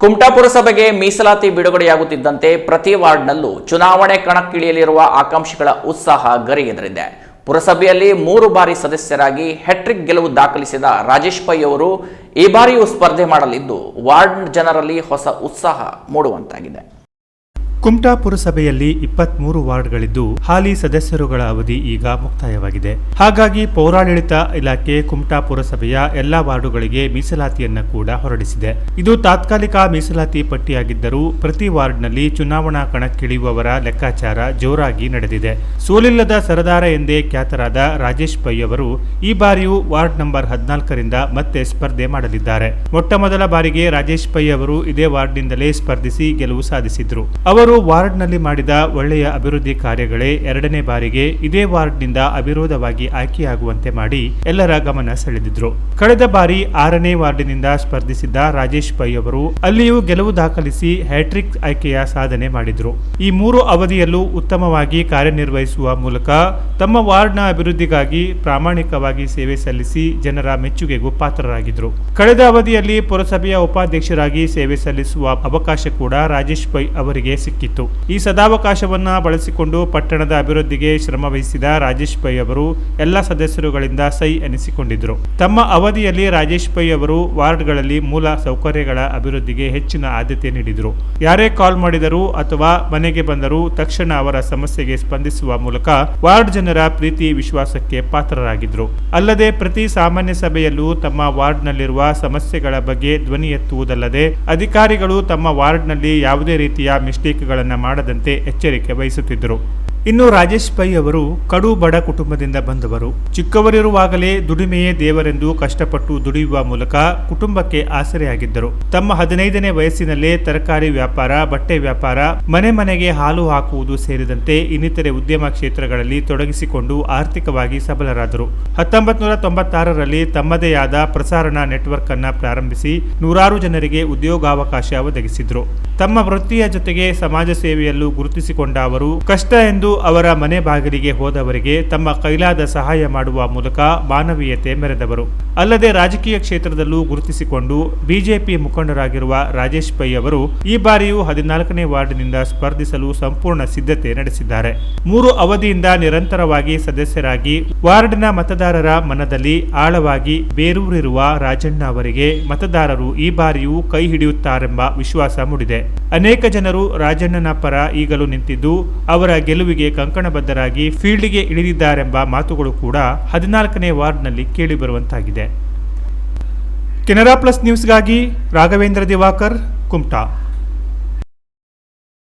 ಕುಮಟಾ ಪುರಸಭೆಗೆ ಮೀಸಲಾತಿ ಬಿಡುಗಡೆಯಾಗುತ್ತಿದ್ದಂತೆ ಪ್ರತಿ ವಾರ್ಡ್ನಲ್ಲೂ ಚುನಾವಣೆ ಕಣಕ್ಕಿಳಿಯಲಿರುವ ಆಕಾಂಕ್ಷಿಗಳ ಉತ್ಸಾಹ ಗರಿಗೆದರಿದೆ. ಪುರಸಭೆಯಲ್ಲಿ ಮೂರು ಬಾರಿ ಸದಸ್ಯರಾಗಿ ಹೆಟ್ರಿಕ್ ಗೆಲುವು ದಾಖಲಿಸಿದ ರಾಜೇಶ್ ಪೈ ಅವರು ಈ ಬಾರಿಯೂ ಸ್ಪರ್ಧೆ ಮಾಡಲಿದ್ದು ವಾರ್ಡ್ ಜನರಲ್ಲಿ ಹೊಸ ಉತ್ಸಾಹ ಮೂಡುವಂತಾಗಿದೆ. ಕುಮಟಾ ಪುರಸಭೆಯಲ್ಲಿ ಇಪ್ಪತ್ಮೂರು ವಾರ್ಡ್ಗಳಿದ್ದು, ಹಾಲಿ ಸದಸ್ಯರುಗಳ ಅವಧಿ ಈಗ ಮುಕ್ತಾಯವಾಗಿದೆ. ಹಾಗಾಗಿ ಪೌರಾಡಳಿತ ಇಲಾಖೆ ಕುಮಟಾ ಪುರಸಭೆಯ ಎಲ್ಲಾ ವಾರ್ಡುಗಳಿಗೆ ಮೀಸಲಾತಿಯನ್ನು ಕೂಡ ಹೊರಡಿಸಿದೆ. ಇದು ತಾತ್ಕಾಲಿಕ ಮೀಸಲಾತಿ ಪಟ್ಟಿಯಾಗಿದ್ದರೂ, ಪ್ರತಿ ವಾರ್ಡ್ನಲ್ಲಿ ಚುನಾವಣಾ ಕಣಕ್ಕಿಳಿಯುವವರ ಲೆಕ್ಕಾಚಾರ ಜೋರಾಗಿ ನಡೆದಿದೆ. ಸೋಲಿಲ್ಲದ ಸರದಾರ ಎಂದೇ ಖ್ಯಾತರಾದ ರಾಜೇಶ್ ಪೈ ಅವರು ಈ ಬಾರಿಯೂ ವಾರ್ಡ್ ನಂಬರ್ ಹದಿನಾಲ್ಕರಿಂದ ಮತ್ತೆ ಸ್ಪರ್ಧೆ ಮಾಡಲಿದ್ದಾರೆ. ಮೊಟ್ಟ ಮೊದಲ ಬಾರಿಗೆ ರಾಜೇಶ್ ಪೈ ಅವರು ಇದೇ ವಾರ್ಡ್ನಿಂದಲೇ ಸ್ಪರ್ಧಿಸಿ ಗೆಲುವು ಸಾಧಿಸಿದ್ರು. ಅವರು ವಾರ್ಡ್ನಲ್ಲಿ ಮಾಡಿದ ಒಳ್ಳೆಯ ಅಭಿವೃದ್ಧಿ ಕಾರ್ಯಗಳೇ ಎರಡನೇ ಬಾರಿಗೆ ಇದೇ ವಾರ್ಡ್ನಿಂದ ಅವಿರೋಧವಾಗಿ ಆಯ್ಕೆಯಾಗುವಂತೆ ಮಾಡಿ ಎಲ್ಲರ ಗಮನ ಸೆಳೆದಿದ್ರು. ಕಳೆದ ಬಾರಿ ಆರನೇ ವಾರ್ಡಿನಿಂದ ಸ್ಪರ್ಧಿಸಿದ್ದ ರಾಜೇಶ್ ಪೈ ಅವರು ಅಲ್ಲಿಯೂ ಗೆಲುವು ದಾಖಲಿಸಿ ಹ್ಯಾಟ್ರಿಕ್ ಆಯ್ಕೆಯ ಸಾಧನೆ ಮಾಡಿದ್ರು. ಈ ಮೂರು ಅವಧಿಯಲ್ಲೂ ಉತ್ತಮವಾಗಿ ಕಾರ್ಯನಿರ್ವಹಿಸುವ ಮೂಲಕ ತಮ್ಮ ವಾರ್ಡ್ನ ಅಭಿವೃದ್ಧಿಗಾಗಿ ಪ್ರಾಮಾಣಿಕವಾಗಿ ಸೇವೆ ಸಲ್ಲಿಸಿ ಜನರ ಮೆಚ್ಚುಗೆಗೂ ಪಾತ್ರರಾಗಿದ್ರು. ಕಳೆದ ಅವಧಿಯಲ್ಲಿ ಪುರಸಭೆಯ ಉಪಾಧ್ಯಕ್ಷರಾಗಿ ಸೇವೆ ಸಲ್ಲಿಸುವ ಅವಕಾಶ ಕೂಡ ರಾಜೇಶ್ ಪೈ ಅವರಿಗೆ ಸಿಕ್ಕಿತ್ತು. ಈ ಸದಾವಕಾಶವನ್ನ ಬಳಸಿಕೊಂಡು ಪಟ್ಟಣದ ಅಭಿವೃದ್ಧಿಗೆ ಶ್ರಮವಹಿಸಿದ ರಾಜೇಶ್ ಪೈ ಅವರು ಎಲ್ಲ ಸದಸ್ಯರುಗಳಿಂದ ಸೈ ಎನಿಸಿಕೊಂಡಿದ್ರು. ತಮ್ಮ ಅವಧಿಯಲ್ಲಿ ರಾಜೇಶ್ ಪೈ ಅವರು ವಾರ್ಡ್ಗಳಲ್ಲಿ ಮೂಲ ಸೌಕರ್ಯಗಳ ಅಭಿವೃದ್ಧಿಗೆ ಹೆಚ್ಚಿನ ಆದ್ಯತೆ ನೀಡಿದರು. ಯಾರೇ ಕಾಲ್ ಮಾಡಿದರೂ ಅಥವಾ ಮನೆಗೆ ಬಂದರೂ ತಕ್ಷಣ ಅವರ ಸಮಸ್ಯೆಗೆ ಸ್ಪಂದಿಸುವ ಮೂಲಕ ವಾರ್ಡ್ ಜನರ ಪ್ರೀತಿ ವಿಶ್ವಾಸಕ್ಕೆ ಪಾತ್ರರಾಗಿದ್ರು. ಅಲ್ಲದೆ ಪ್ರತಿ ಸಾಮಾನ್ಯ ಸಭೆಯಲ್ಲೂ ತಮ್ಮ ವಾರ್ಡ್ನಲ್ಲಿರುವ ಸಮಸ್ಯೆಗಳ ಬಗ್ಗೆ ಧ್ವನಿ ಎತ್ತುವುದಲ್ಲದೆ ಅಧಿಕಾರಿಗಳು ತಮ್ಮ ವಾರ್ಡ್ನಲ್ಲಿ ಯಾವುದೇ ರೀತಿಯ ಮಿಸ್ಟೇಕ್ಗಳನ್ನು ಮಾಡದಂತೆ ಎಚ್ಚರಿಕೆ ವಹಿಸುತ್ತಿದ್ದರು. ಇನ್ನು ರಾಜೇಶ್ ಪೈ ಅವರು ಕಡು ಬಡ ಕುಟುಂಬದಿಂದ ಬಂದವರು. ಚಿಕ್ಕವರಿರುವಾಗಲೇ ದುಡಿಮೆಯೇ ದೇವರೆಂದು ಕಷ್ಟಪಟ್ಟು ದುಡಿಯುವ ಮೂಲಕ ಕುಟುಂಬಕ್ಕೆ ಆಸರೆಯಾಗಿದ್ದರು. ತಮ್ಮ ಹದಿನೈದನೇ ವಯಸ್ಸಿನಲ್ಲೇ ತರಕಾರಿ ವ್ಯಾಪಾರ, ಬಟ್ಟೆ ವ್ಯಾಪಾರ, ಮನೆ ಮನೆಗೆ ಹಾಲು ಹಾಕುವುದು ಸೇರಿದಂತೆ ಇನ್ನಿತರೆ ಉದ್ಯಮ ಕ್ಷೇತ್ರಗಳಲ್ಲಿ ತೊಡಗಿಸಿಕೊಂಡು ಆರ್ಥಿಕವಾಗಿ ಸಬಲರಾದರು. ಹತ್ತೊಂಬತ್ತು ನೂರ ತೊಂಬತ್ತಾರರಲ್ಲಿ ತಮ್ಮದೇ ಆದ ಪ್ರಸಾರಣ ನೆಟ್ವರ್ಕ್ ಅನ್ನ ಪ್ರಾರಂಭಿಸಿ ನೂರಾರು ಜನರಿಗೆ ಉದ್ಯೋಗಾವಕಾಶ ಒದಗಿಸಿದ್ರು. ತಮ್ಮ ವೃತ್ತಿಯ ಜೊತೆಗೆ ಸಮಾಜ ಸೇವೆಯಲ್ಲೂ ಗುರುತಿಸಿಕೊಂಡ ಅವರು ಕಷ್ಟ ಎಂದು ಅವರ ಮನೆ ಬಾಗಿಲಿಗೆ ಹೋದವರಿಗೆ ತಮ್ಮ ಕೈಲಾದ ಸಹಾಯ ಮಾಡುವ ಮೂಲಕ ಮಾನವೀಯತೆ ಮೆರೆದವರು. ಅಲ್ಲದೆ ರಾಜಕೀಯ ಕ್ಷೇತ್ರದಲ್ಲೂ ಗುರುತಿಸಿಕೊಂಡು ಬಿಜೆಪಿ ಮುಖಂಡರಾಗಿರುವ ರಾಜೇಶ್ ಪೈ ಅವರು ಈ ಬಾರಿಯೂ ಹದಿನಾಲ್ಕನೇ ವಾರ್ಡ್ನಿಂದ ಸ್ಪರ್ಧಿಸಲು ಸಂಪೂರ್ಣ ಸಿದ್ಧತೆ ನಡೆಸಿದ್ದಾರೆ. ಮೂರು ಅವಧಿಯಿಂದ ನಿರಂತರವಾಗಿ ಸದಸ್ಯರಾಗಿ ವಾರ್ಡ್ನ ಮತದಾರರ ಮನದಲ್ಲಿ ಆಳವಾಗಿ ಬೇರೂರಿರುವ ರಾಜಣ್ಣ ಅವರಿಗೆ ಮತದಾರರು ಈ ಬಾರಿಯೂ ಕೈ ಹಿಡಿಯುತ್ತಾರೆಂಬ ವಿಶ್ವಾಸ ಮೂಡಿದೆ. ಅನೇಕ ಜನರು ರಾಜಣ್ಣನ ಪರ ಈಗಲೂ ನಿಂತಿದ್ದು ಅವರ ಗೆಲುವಿಗೆ ಕಂಕಣಬದ್ಧರಾಗಿ ಫೀಲ್ಡ್ಗೆ ಇಳಿದಿದ್ದಾರೆಂಬ ಮಾತುಗಳು ಕೂಡ ಹದಿನಾಲ್ಕನೇ ವಾರ್ಡ್ನಲ್ಲಿ ಕೇಳಿಬರುವಂತಾಗಿದೆ ಕೆನರಾ ಪ್ಲಸ್ ನ್ಯೂಸ್ಗಾಗಿ ರಾಘವೇಂದ್ರ ದಿವಾಕರ್ ಕುಮ್ಟಾ.